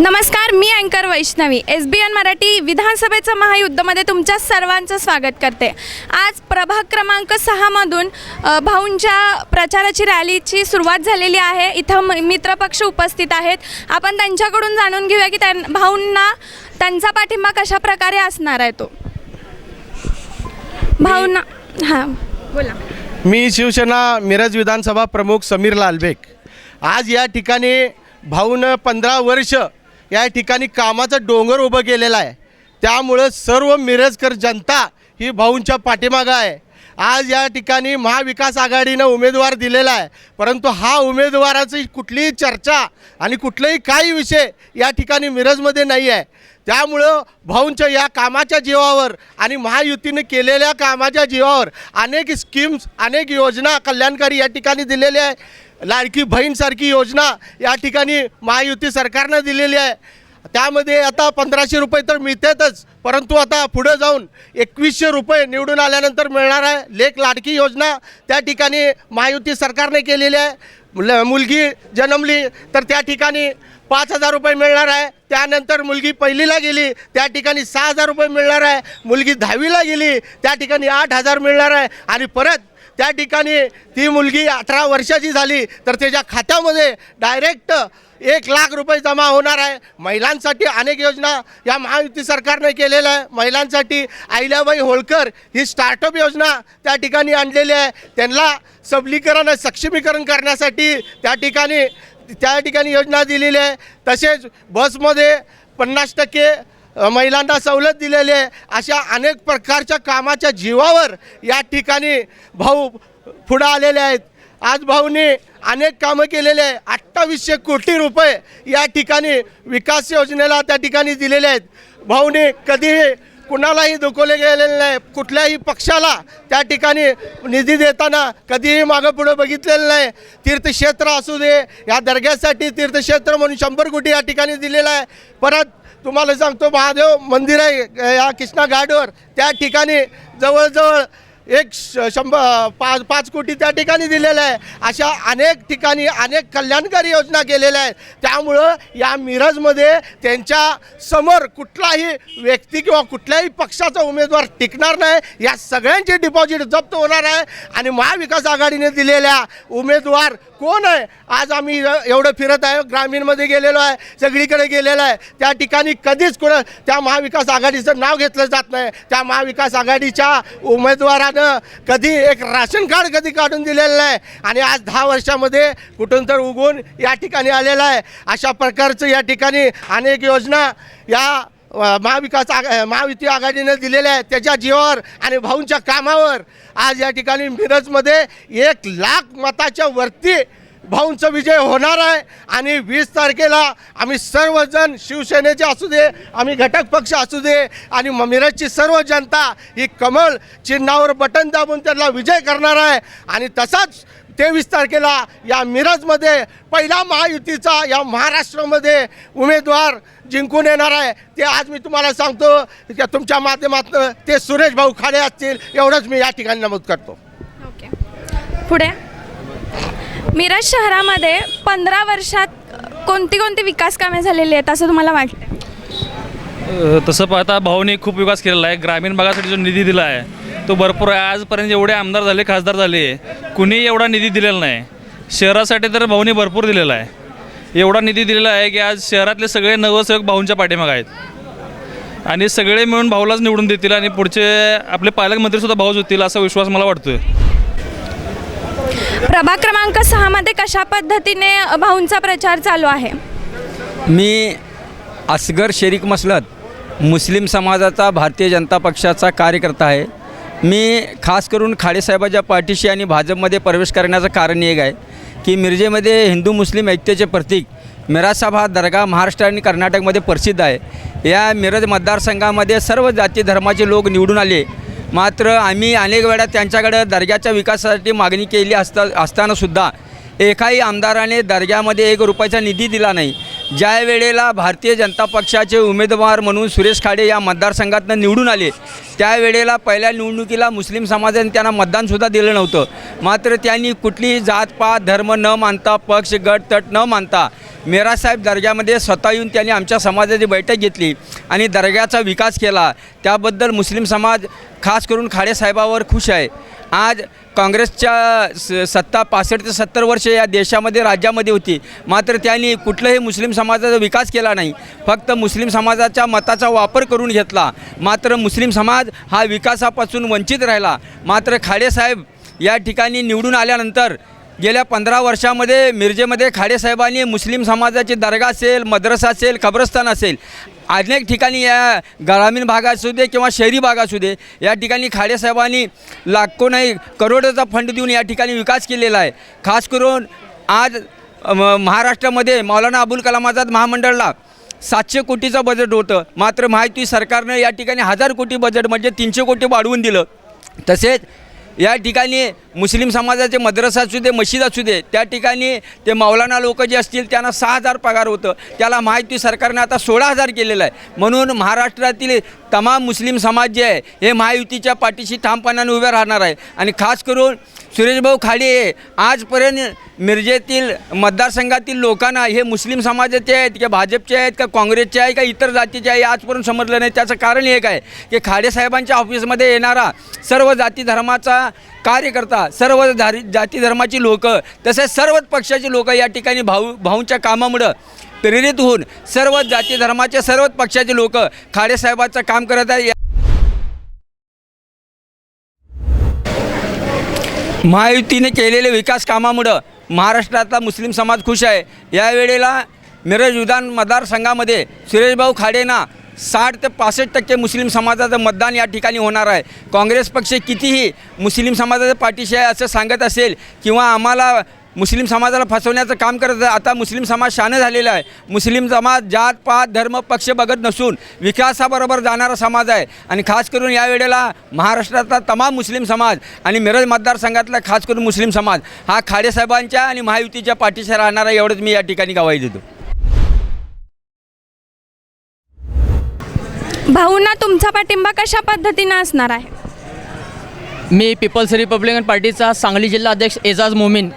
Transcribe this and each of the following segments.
नमस्कार मी अँकर Vaishnavi. S B N Marathi विधानसभेचं महायुद्धमध्ये तुमच्या सर्वांचं स्वागत करते. आज प्रभाग क्रमांक सहामधून भाऊंच्या प्रचाराची रॅलीची सुरुवात झालेली आहे. इथं मित्रपक्ष उपस्थित आहेत. आपण त्यांच्याकडून जाणून घेऊया की त्यां भाऊंना त्यांचा पाठिंबा कशा प्रकारे असणार आहे तो. भाऊंना हां बोला. मी शिवसेना मिरज विधानसभा प्रमुख समीर लालबेग. आज या ठिकाणी भाऊनं पंधरा वर्ष या ठिकाणी कामाचं डोंगर उभं केलेलं आहे. त्यामुळं सर्व मिरजकर जनता ही भाऊंच्या पाठीमागं आहे. आज या ठिकाणी महाविकास आघाडीनं उमेदवार दिलेला आहे. परंतु हा उमेदवाराची कुठलीही चर्चा आणि कुठलाही काही विषय या ठिकाणी मिरजमध्ये नाही आहे. त्यामुळं भाऊंच्या या कामाच्या जीवावर आणि महायुतीने केलेल्या कामाच्या जीवावर अनेक स्कीम्स अनेक योजना कल्याणकारी या ठिकाणी दिलेल्या आहे लाडकी बहीणसारखी योजना या ठिकाणी महायुती सरकारनं दिलेली आहे. त्यामध्ये आता पंधराशे रुपये तर मिळतातच परंतु आता पुढं जाऊन एकवीसशे रुपये निवडून आल्यानंतर मिळणार आहे. लेख लाडकी योजना त्या ठिकाणी महायुती सरकारने केलेली आहे. ल मुलगी जन्मली तर त्या ठिकाणी पाच हजार रुपये मिळणार आहे. त्यानंतर मुलगी पहिलीला गेली त्या ठिकाणी सहा हजार रुपये मिळणार आहे. मुलगी दहावीला गेली त्या ठिकाणी आठ हजार मिळणार आहे. आणि परत त्या ठिकाणी ती मुलगी अठरा वर्षाची झाली तर त्याच्या खात्यामध्ये डायरेक्ट एक लाख रुपये जमा होणार आहे. महिलांसाठी अनेक योजना या महायुती सरकारने केलेल्या आहे. महिलांसाठी अहिल्याबाई होळकर ही स्टार्टअप योजना त्या ठिकाणी आणलेली आहे. त्यांना सबलीकरण सक्षमीकरण करण्यासाठी त्या ठिकाणी त्या ठिकाणी योजना दिलेली आहे. तसेच बसमध्ये पन्नास टक्के महिलांना सवलत दिलेली आहे. अशा अनेक प्रकारच्या कामाच्या जीवावर या ठिकाणी भाऊ पुढं आलेले आहेत. आज भाऊनी अनेक कामं केलेले आहे. अठ्ठावीसशे कोटी रुपये या ठिकाणी विकास योजनेला त्या ठिकाणी दिलेले आहेत. भाऊनी कधीही कुणालाही दुखवले गेलेले नाही. कुठल्याही पक्षाला त्या ठिकाणी निधी देताना कधीही मागं पुढं बघितलेलं नाही. तीर्थक्षेत्र असू दे या दर्ग्यासाठी तीर्थक्षेत्र म्हणून शंभर कोटी या ठिकाणी दिलेलं आहे. परत तुम्हाला सांगतो महादेव मंदिर आहे या कृष्णा घाटवर. त्या ठिकाणी जवळजवळ एक श- शंभर पाच पाच कोटी त्या ठिकाणी दिलेलं आहे. अशा अनेक ठिकाणी अनेक कल्याणकारी योजना केलेल्या आहेत. त्यामुळं या मिरजमध्ये त्यांच्यासमोर कुठलाही व्यक्ती किंवा कुठल्याही पक्षाचा उमेदवार टिकणार नाही. या सगळ्यांची डिपॉझिट जप्त होणार आहे. आणि महाविकास आघाडीने दिलेल्या उमेदवार कोण आहे? आज आम्ही एवढं फिरत आहे ग्रामीणमध्ये गेलेलो आहे सगळीकडे गेलेलो आहे. त्या ठिकाणी कधीच कोण त्या महाविकास आघाडीचं नाव घेतलं जात नाही. त्या महाविकास आघाडीच्या उमेदवारानं कधी एक राशन कार्ड कधी काढून दिलेलं नाही. आणि आज दहा वर्षामध्ये कुठून तर उगवून या ठिकाणी आलेलं आहे. अशा प्रकारचं या ठिकाणी अनेक योजना या महाविकास आघा महायुती आघाडीने दिलेल्या आहेत त्याच्या जीवावर आणि भाऊंच्या कामावर. आज या ठिकाणी मिरजमध्ये एक लाख मताच्या वरती भाऊंचा विजय होणार आहे आणि वीस तारखेला आम्ही सर्वजण शिवसेनेचे असू दे आम्ही घटक पक्ष असू दे आणि म- मिरजची सर्व जनता ही कमळ चिन्हावर बटन दाबून त्यांना विजय करणार आहे. आणि तसाच तेवीस तारखेला या मिरजमध्ये पहिला महायुतीचा या महाराष्ट्रामध्ये उमेदवार जिंकून येणार आहे. ते आज मी तुम्हाला सांगतो की तुमच्या माध्यमातून ते सुरेश भाऊ खाडे असतील एवढंच मी या ठिकाणी नमूद करतो. ओके. पुढे. मिरज शहरामध्ये पंधरा वर्षात कोणती कोणती विकास कामे झालेली आहेत असं तुम्हाला वाटतं तसं पाहता भाऊने खूप विकास केलेला आहे. ग्रामीण भागासाठी जो निधी दिला आहे तो भरपूर आहे. आजपर्यंत एवढे आमदार झाले खासदार झाले कुणी एवढा निधी दिलेला नाही. शहरासाठी तर भाऊने भरपूर दिलेला आहे. एवढा निधी दिलेला आहे की आज शहरातले सगळे नवसेवक भाऊंच्या पाठीमागे आहेत. आणि सगळे मिळून भाऊलाच निवडून देतील आणि पुढचे आपले पालकमंत्रीसुद्धा भाऊच होतील असा विश्वास मला वाटतोय. प्रभाग क्रमांक सहामध्ये कशा पद्धतीने भाऊंचा प्रचार चालू आहे? मी असगर शेरीक मसलत मुस्लिम समाजाचा भारतीय जनता पक्षाचा कार्यकर्ता आहे. मी खास करून खाडेसाहेबाच्या पाठीशी आणि भाजपमध्ये प्रवेश करण्याचं कारण एक आहे की मिरजेमध्ये हिंदू मुस्लिम ऐक्याचे प्रतीक मिराजसाहेब हा दर्गा महाराष्ट्र आणि कर्नाटकमध्ये प्रसिद्ध आहे. या मिरज मतदारसंघामध्ये सर्व जाती धर्माचे लोक निवडून आले. मात्र आम्ही अनेक वेळा त्यांच्याकडे दर्ग्याच्या विकासासाठी मागणी केली असता असतानासुद्धा एकाही आमदाराने दर्ग्यामध्ये एक रुपयाचा निधी दिला नाही. ज्या वेळेला भारतीय जनता पक्षाचे उमेदवार म्हणून सुरेश खाडे या मतदारसंघातनं निवडून आले त्यावेळेला पहिल्या निवडणुकीला मुस्लिम समाजाने त्यांना मतदानसुद्धा दिलं नव्हतं. मात्र त्यांनी कुठलीही जातपात धर्म न मानता पक्ष गट तट न मानता मेरासाहेब दर्ग्यामध्ये स्वतः येऊन त्यांनी आमच्या समाजाची बैठक घेतली आणि दर्ग्याचा विकास केला. त्याबद्दल मुस्लिम समाज खास करून खाडेसाहेबावर खुश आहे. आज काँग्रेसच्या स सत्ता पासष्ट ते सत्तर वर्ष या देशामध्ये राज्यामध्ये होती. मात्र त्यांनी कुठलंही मुस्लिम समाजाचा विकास केला नाही. फक्त मुस्लिम समाजाच्या मताचा वापर करून घेतला. मात्र मुस्लिम समाज हा विकासापासून वंचित राहिला. मात्र खाडेसाहेब या ठिकाणी निवडून आल्यानंतर गेल्या पंधरा वर्षामध्ये मिरजेमध्ये खाडेसाहेबांनी मुस्लिम समाजाची दर्गा असेल मद्रसा असेल कब्रस्तान असेल अनेक ठिकाणी या ग्रामीण भाग असू दे किंवा शहरी भाग असू दे या ठिकाणी खाडेसाहेबांनी लाखो नाही करोडोचा फंड देऊन या ठिकाणी विकास केलेला आहे. खास करून आज महाराष्ट्रामध्ये मौलाना अबुल कलाम आझाद महामंडळला सातशे कोटीचं बजेट होतं. मात्र माहिती सरकारनं या ठिकाणी हजार कोटी बजेट म्हणजे तीनशे कोटी वाढवून दिलं. तसेच या ठिकाणी मुस्लिम समाजाचे मद्रसा असू दे मशीद असू दे त्या ठिकाणी ते मौलाना लोक जे असतील त्यांना सहा हजार पगार होतं. त्याला माहिती सरकारने आता सोळा हजार केलेलं आहे. म्हणून महाराष्ट्रातील तमाम मुस्लिम समाज जे आहे हे महायुतीच्या पाठीशी ठामपणाने उभे राहणार आहे. आणि खास करून सुरेशभाऊ खाडे हे आजपर्यंत मिरजेतील मतदारसंघातील लोकांना हे मुस्लिम समाजाचे आहेत की भाजपचे आहेत का काँग्रेसचे आहे का इतर जातीचे आहे आजपर्यंत समजलं नाही. त्याचं कारण एक आहे की खाडेसाहेबांच्या ऑफिसमध्ये येणारा सर्व जाती धर्माचा कार्यकर्ता सर्व धारी जाती धर्माची लोक तसेच सर्वच पक्षाची लोक या ठिकाणी भाऊ भाऊंच्या कामामुळं प्रेरित होऊन सर्व जाती धर्माचे सर्वच पक्षाचे लोक खाडेसाहेबांचं काम करत आहे महायुतीने केलेले विकास कामामुळं महाराष्ट्रातला मुस्लिम समाज खुश आहे. यावेळेला मिरज विधान मतदारसंघामध्ये सुरेशभाऊ खाडेंना साठ ते पासष्ट टक्के मुस्लिम समाजाचं मतदान या ठिकाणी होणार आहे. काँग्रेस पक्ष कितीही मुस्लिम समाजाच्या पाठीशी आहे असं सांगत असेल किंवा आम्हाला मुस्लिम समाजाला फसवण्याचं काम करत आहे आता मुस्लिम समाज शानं झालेला आहे. मुस्लिम समाज जात पात धर्म पक्ष बघत नसून विकासाबरोबर जाणारा समाज आहे. आणि खास करून या वेळेला महाराष्ट्रातला तमाम मुस्लिम समाज आणि मिरज मतदारसंघातला खास करून मुस्लिम समाज हा खाडेसाहेबांच्या आणि महायुतीच्या पाठीशी राहणारा एवढंच मी या ठिकाणी गवाही देतो. भाऊंना तुमचा पाठिंबा कशा पद्धतीनं असणार आहे? मी पीपल्स रिपब्लिकन पार्टीचा सांगली जिल्हा अध्यक्ष एजाज मोमीन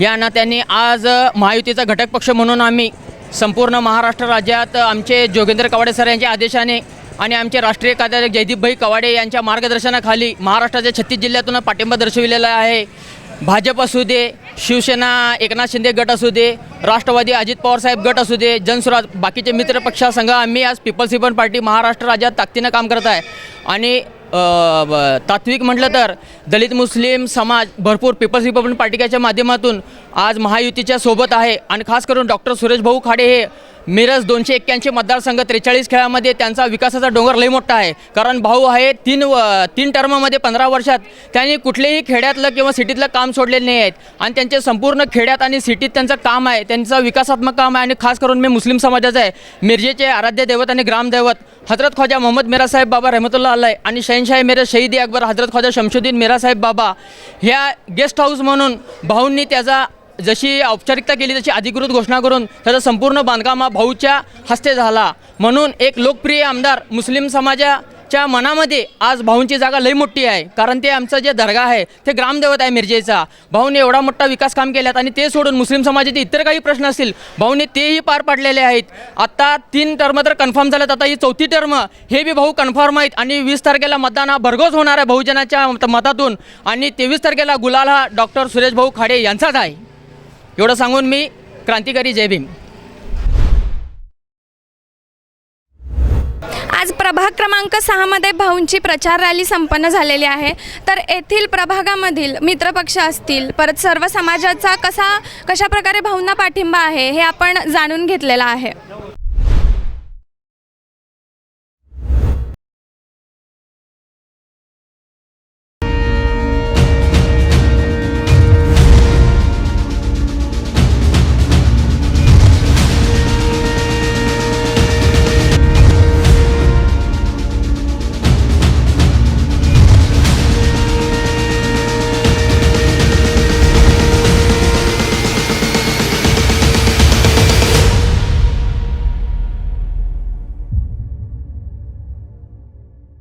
या नात्याने आज महायुतीचा घटक पक्ष म्हणून आम्ही संपूर्ण महाराष्ट्र राज्यात आमचे जोगेंद्र कवाडे सर यांच्या आदेशाने आणि आमचे राष्ट्रीय कार्याध्यक्ष जयदीपभाई कवाडे यांच्या मार्गदर्शनाखाली महाराष्ट्राच्या छत्तीस जिल्ह्यातून पाठिंबा दर्शविलेला आहे. भाजप असू दे शिवसेना एकनाथ शिंदे गट असू दे राष्ट्रवादी अजित पवार साहेब गट असू दे जनसुराज बाकीचे मित्रपक्षासंघ आम्ही आज पीपल्स रिपन पार्टी महाराष्ट्र राज्यात ताकदीनं काम करत आहे. आणि तात्विक म्हटलं तर दलित मुस्लिम समाज भरपूर पीपल्स रिपब्लिक पार्टीच्या माध्यमातून आज महायुतीच्या सोबत आहे आणि खास करून डॉक्टर सुरेश भाऊ खाडे हे मिरज दोनशे एक्क्याऐंशी मतदारसंघ त्रेचाळीस खेळामध्ये त्यांचा विकासाचा डोंगर लई मोठा आहे. कारण भाऊ आहे तीन व तीन टर्ममध्ये पंधरा वर्षात त्यांनी कुठलेही खेड्यातलं किंवा सिटीतलं काम सोडलेलं नाही आहेत आणि त्यांचे संपूर्ण खेड्यात आणि सिटीत त्यांचं काम आहे त्यांचं विकासात्मक काम आहे आणि खास करून मी मुस्लिम समाजाचं आहे. मिरजेचे आराध्य दैवत आणि ग्रामदैवत हजरत ख्वाजा मोहम्मद मिरा साहेब बाबा रहमतुल्ला अल्लाह आणि शहनशाह मेरे शहीद अकबर हजरत ख्वाजा शमशुद्दीन मिरासाहेब बाबा ह्या गेस्ट हाऊस म्हणून भाऊंनी त्याचा जशी औपचारिकता केली तशी अधिकृत घोषणा करून त्याचा संपूर्ण बांधकाम हा भाऊच्या हस्ते झाला. म्हणून एक लोकप्रिय आमदार मुस्लिम समाजाच्या मनामध्ये आज भाऊंची जागा लई मोठी आहे. कारण ते आमचं जे दर्गा आहे ते ग्रामदैवत आहे मिरजेचा. भाऊने एवढा मोठा विकास काम केल्यात आणि ते सोडून मुस्लिम समाजाचे इतर काही प्रश्न असतील भाऊने तेही पार पाडलेले आहेत. आत्ता तीन टर्म तर कन्फर्म झाल्यात. आता ही चौथी टर्म हे बी भाऊ कन्फर्म आहेत आणि वीस तारखेला मतदान हा भरघोस होणार आहे बहुजनाच्या मत- मतातून. आणि तेवीस तारखेला गुलाल हा डॉक्टर सुरेश भाऊ खाडे यांचाच आहे. एवढं सांगून मी क्रांतिकारी जय भीम. आज प्रभाग क्रमांक सहामध्ये भाऊंची प्रचार रॅली संपन्न झालेली आहे. तर येथील प्रभागामधील मित्रपक्ष असतील परत सर्व समाजाचा कसा कशा प्रकारे भाऊंना पाठिंबा आहे हे आपण जाणून घेतलेलं आहे.